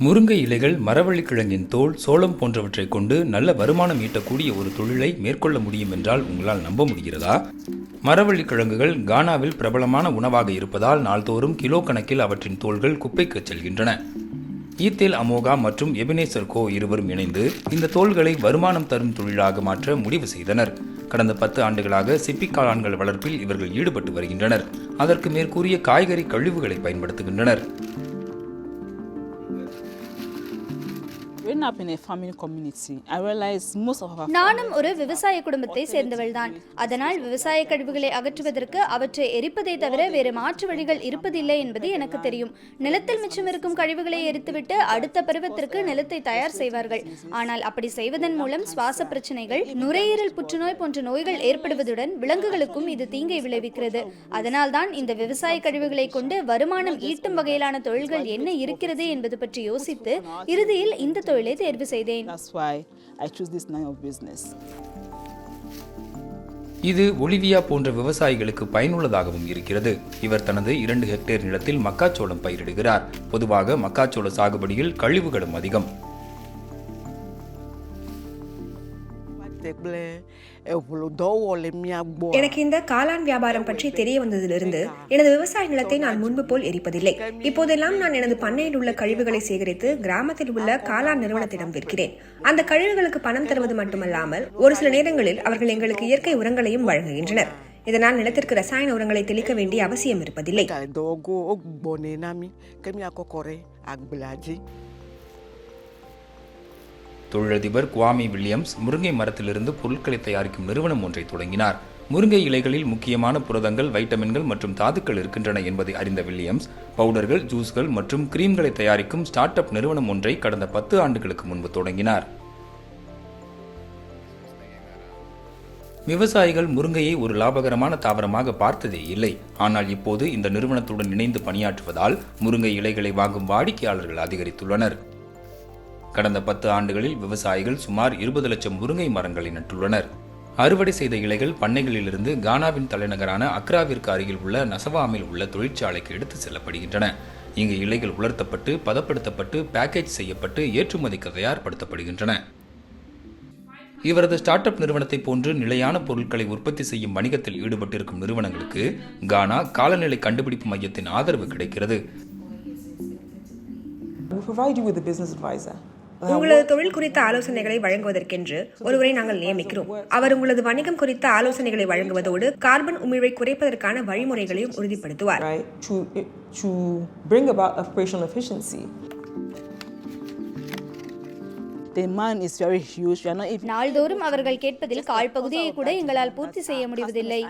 முருங்கை இலைகள் மரவள்ளிக்கிழங்கின் தோல் சோளம் போன்றவற்றை கொண்டு நல்ல வருமானம் ஈட்டக்கூடிய ஒரு தொழிலை மேற்கொள்ள முடியும் என்றால் உங்களால் நம்ப முடிகிறதா? மரவள்ளிக்கிழங்குகள் கானாவில் பிரபலமான உணவாக இருப்பதால் நாள்தோறும் கிலோ கணக்கில் அவற்றின் தோல்கள் குப்பைக்கு செல்கின்றன. ஈத்தேல் அமோகா மற்றும் எபினேசர் கோ இருவரும் இணைந்து இந்த தோல்களை வருமானம் தரும் தொழிலாக மாற்ற முடிவு செய்தனர். கடந்த பத்து ஆண்டுகளாக சிப்பிக்காளான்கள் வளர்ப்பில் இவர்கள் ஈடுபட்டு வருகின்றனர். அதற்கு மேற்கூறிய காய்கறி கழிவுகளை பயன்படுத்துகின்றனர். Growing up in a farming community, I realized most of our நானும் ஒரு விவசாய குடும்பத்தை சேர்ந்தவள்தான். அதனால் விவசாய கழிவுகளை அகற்றுவதற்கு அவற்றை எரிப்பதை தவிர வேறு மாற்று வழிகள் இருப்பதில்லை என்பது எனக்கு தெரியும். நிலத்தில் மிச்சம் இருக்கும் கழிவுகளை எரித்துவிட்டு அடுத்த பருவத்திற்கு நிலத்தை தயார் செய்வார்கள். ஆனால் அப்படி செய்வதன் மூலம் சுவாச பிரச்சனைகள் நுரையீரல் புற்றுநோய் போன்ற நோய்கள் ஏற்படுவதுடன் விலங்குகளுக்கும் இது தீங்கை விளைவிக்கிறது. அதனால்தான் இந்த விவசாய கழிவுகளை கொண்டு வருமானம் ஈட்டும் வகையிலான தொழில்கள் என்ன இருக்கிறது என்பது பற்றி யோசித்து இறுதியில் இந்த தொழிலை தேர்வு செய்தேன். That's why I choose this line of business. இது ஒலிவியா போன்ற விவசாயிகளுக்கு பயனுள்ளதாகவும் இருக்கிறது. இவர் தனது இரண்டு ஹெக்டேர் நிலத்தில் மக்காச்சோளம் பயிரிடுகிறார். பொதுவாக மக்காச்சோள சாகுபடியில் கழிவுகளும் அதிகம். எனக்கு இந்த காளான் வியாபாரம் பற்றி தெரிய வந்ததிலிருந்து எனது விவசாய நிலத்தை நான் முன்பு போல் எரிப்பதில்லை. இப்போதெல்லாம் நான் எனது பண்ணையில் உள்ள கழிவுகளை சேகரித்து கிராமத்தில் உள்ள காளான் நிறுவனத்திடம் விற்கிறேன். அந்த கழிவுகளுக்கு பணம் தருவது மட்டுமல்லாமல் ஒரு சில நேரங்களில் அவர்கள் எங்களுக்கு இயற்கை உரங்களையும் வழங்குகின்றனர். இதனால் நிலத்திற்கு ரசாயன உரங்களை தெளிக்க வேண்டிய அவசியம் இருப்பதில்லை. தொழிலதிபர் குவாமி வில்லியம்ஸ் முருங்கை மரத்திலிருந்து பொருட்களை தயாரிக்கும் நிறுவனம் ஒன்றை தொடங்கினார். முருங்கை இலைகளில் முக்கியமான புரதங்கள் வைட்டமின்கள் மற்றும் தாதுக்கள் இருக்கின்றன என்பதை அறிந்த வில்லியம்ஸ் பவுடர்கள் ஜூஸ்கள் மற்றும் கிரீம்களை தயாரிக்கும் ஸ்டார்ட் அப் நிறுவனம் ஒன்றை கடந்த பத்து ஆண்டுகளுக்கு முன்பு தொடங்கினார். விவசாயிகள் முருங்கையை ஒரு லாபகரமான தாவரமாக பார்த்ததே இல்லை. ஆனால் இப்போது இந்த நிறுவனத்துடன் இணைந்து பணியாற்றுவதால் முருங்கை இலைகளை வாங்கும் வாடிக்கையாளர்கள் அதிகரித்துள்ளனர். கடந்த பத்து ஆண்டுகளில் விவசாயிகள் சுமார் இருபது லட்சம் முருங்கை மரங்களை நட்டுள்ளனர். அறுவடை செய்த இலைகள் பண்ணைகளிலிருந்து கானாவின் தலைநகரான அக்ராவிற்கு அருகில் உள்ள நசவாமில் உள்ள தொழிற்சாலைக்கு எடுத்து செல்லப்படுகின்றன. இங்கு இலைகள் உலர்த்தப்பட்டு பதப்படுத்தப்பட்டு பேக்கேஜ் செய்யப்பட்டு ஏற்றுமதிக்கு தயார்படுத்தப்படுகின்றன இவரது ஸ்டார்ட் அப் நிறுவனத்தை போன்று நிலையான பொருட்களை உற்பத்தி செய்யும் வணிகத்தில் ஈடுபட்டிருக்கும் நிறுவனங்களுக்கு கானா காலநிலை கண்டுபிடிப்பு மையத்தின் ஆதரவு கிடைக்கிறது. உங்களது தொழில் குறித்த ஆலோசனைகளை வழங்குவதற்கென்று ஒருவரை நாங்கள் நியமிக்கிறோம். அவர் உங்களது வணிகம் குறித்த ஆலோசனைகளை வழங்குவதோடு கார்பன் உமிழ்வை குறைப்பதற்கான வழிமுறைகளையும் உறுதிப்படுத்துவார். நாள்தோறும் அவர்கள் கேட்பதில் கால் பகுதியை கூட எங்களால் பூர்த்தி செய்ய முடிவதில்லை.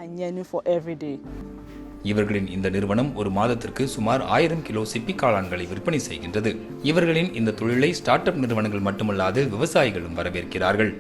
இவர்களின் இந்த நிறுவனம் ஒரு மாதத்திற்கு சுமார் ஆயிரம் கிலோ சிப்பி காளான்களை விற்பனை செய்கின்றது. இவர்களின் இந்த தொழிலை ஸ்டார்ட் அப் நிறுவனங்கள் மட்டுமல்லாது விவசாயிகளும் வரவேற்கிறார்கள்.